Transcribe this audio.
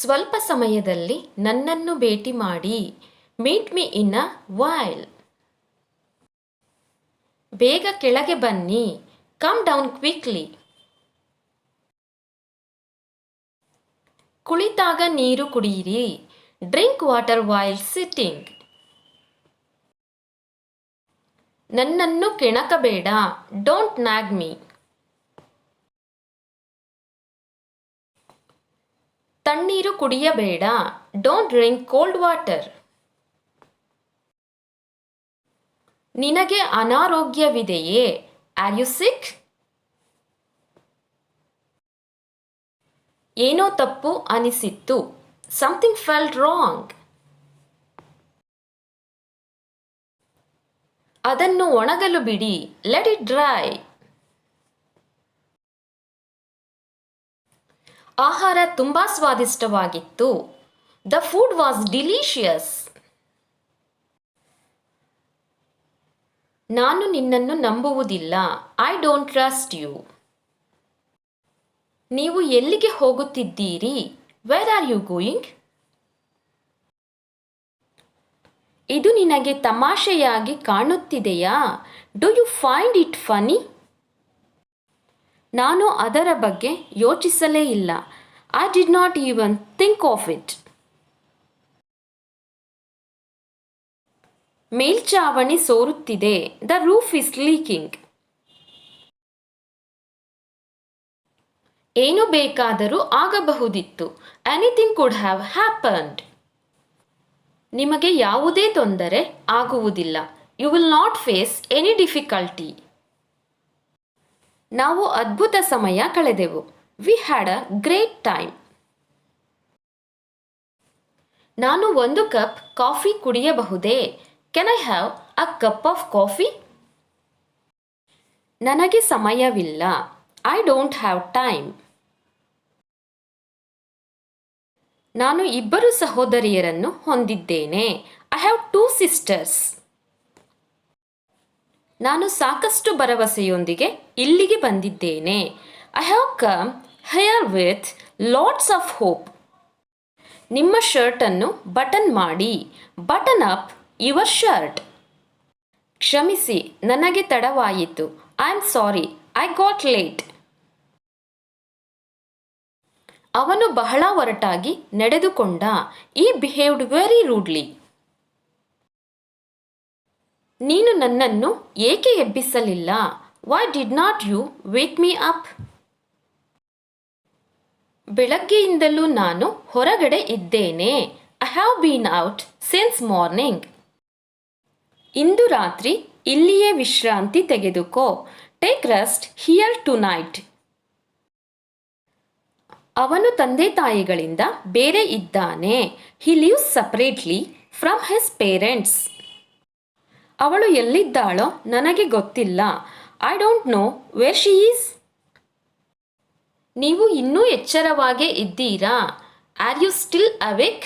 ಸ್ವಲ್ಪ ಸಮಯದಲ್ಲಿ ನನ್ನನ್ನು ಭೇಟಿ ಮಾಡಿ. Meet me in a while ಬೇಗ ಕೆಳಗೆ ಬನ್ನಿ. ಕಮ್ ಡೌನ್ ಕ್ವಿಕ್ಲಿ ಕುಳಿತಾಗ ನೀರು ಕುಡಿಯಿರಿ ಡ್ರಿಂಕ್ ವಾಟರ್ ವೈಲ್ ಸಿಟ್ಟಿಂಗ್ ನನ್ನನ್ನು ಕೆಣಕಬೇಡ. ಡೋಂಟ್ ನ್ಯಾಗ್ ಮೀ ತಣ್ಣೀರು ಕುಡಿಯಬೇಡ. ಡೋಂಟ್ ಡ್ರಿಂಕ್ ಕೋಲ್ಡ್ ವಾಟರ್ ನಿನಗೆ ಅನಾರೋಗ್ಯವಿದೆಯೇ? ಆರ್ ಯು ಸಿಕ್ ಏನೋ ತಪ್ಪು ಅನಿಸಿತ್ತು. ಸಮಥಿಂಗ್ ಫೆಲ್ ರಾಂಗ್ ಅದನ್ನು ಒಣಗಲು ಬಿಡಿ. ಲೆಟ್ ಇಟ್ ಡ್ರೈ ಆಹಾರ ತುಂಬ ಸ್ವಾದಿಷ್ಟವಾಗಿತ್ತು. ದ ಫುಡ್ ವಾಸ್ ಡಿಲೀಷಿಯಸ್ ನಾನು ನಿನ್ನನ್ನು ನಂಬುವುದಿಲ್ಲ. ಐ ಡೋಂಟ್ ಟ್ರಸ್ಟ್ ಯು ನೀವು ಎಲ್ಲಿಗೆ ಹೋಗುತ್ತಿದ್ದೀರಿ? ವೆರ್ ಆರ್ ಯು ಗೋಯಿಂಗ್ ಇದು ನಿನಗೆ ತಮಾಷೆಯಾಗಿ ಕಾಣುತ್ತಿದೆಯಾ? Do you find it funny ನಾನು ಅದರ ಬಗ್ಗೆ ಯೋಚಿಸಲೇ ಇಲ್ಲ. I did not even think of it ಮೇಲ್ಚಾವಣಿ ಸೋರುತ್ತಿದೆ. ದ ರೂಫ್ ಇಸ್ ಲೀಕಿಂಗ್ ಏನು ಬೇಕಾದರೂ ಆಗಬಹುದಿತ್ತು. ಎನಿಥಿಂಗ್ ಕುಡ್ ಹ್ಯಾವ್ ಹ್ಯಾಪನ್ಡ್ ನಿಮಗೆ ಯಾವುದೇ ತೊಂದರೆ ಆಗುವುದಿಲ್ಲ. You will not face any difficulty ನಾವು ಅದ್ಭುತ ಸಮಯ ಕಳೆದೆವು. We had a great time ನಾನು ಒಂದು cup coffee ಕುಡಿಯಬಹುದೇ? Can I have a cup of coffee ನನಗೆ ಸಮಯವಿಲ್ಲ. ಐ ಡೋಂಟ್ ಹ್ಯಾವ್ ಟೈಮ್ ನಾನು ಇಬ್ಬರು ಸಹೋದರಿಯರನ್ನು ಹೊಂದಿದ್ದೇನೆ. ಐ ಹ್ಯಾವ್ ಟೂ ಸಿಸ್ಟರ್ಸ್ ನಾನು ಸಾಕಷ್ಟು ಭರವಸೆಯೊಂದಿಗೆ ಇಲ್ಲಿಗೆ ಬಂದಿದ್ದೇನೆ. I have come here with lots of hope ನಿಮ್ಮ ಶರ್ಟನ್ನು ಬಟನ್ ಮಾಡಿ. ಬಟನ್ ಅಪ್ ಯುವರ್ ಶರ್ಟ್ ಕ್ಷಮಿಸಿ, ನನಗೆ ತಡವಾಯಿತು. I am sorry I got late ಅವನು ಬಹಳ ಒರಟಾಗಿ ನಡೆದುಕೊಂಡ. ಈ ಬಿಹೇವ್ಡ್ ವೆರಿ ರೂಡ್ಲಿ ನೀನು ನನ್ನನ್ನು ಏಕೆ ಎಬ್ಬಿಸಲಿಲ್ಲ? Why did not you wake me up ಬೆಳಗ್ಗೆಯಿಂದಲೂ ನಾನು ಹೊರಗಡೆ ಇದ್ದೇನೆ. I have been out since morning ಇಂದು ರಾತ್ರಿ ಇಲ್ಲಿಯೇ ವಿಶ್ರಾಂತಿ ತೆಗೆದುಕೋ. Take rest here tonight ಅವನು ತಂದೆ ತಾಯಿಗಳಿಂದ ಬೇರೆ ಇದ್ದಾನೆ. He lives separately from his parents ಅವಳು ಎಲ್ಲಿದ್ದಾಳೋ ನನಗೆ ಗೊತ್ತಿಲ್ಲ. I don't know where she is ನೀವು ಇನ್ನೂ ಎಚ್ಚರವಾಗೇ ಇದ್ದೀರಾ? Are you still awake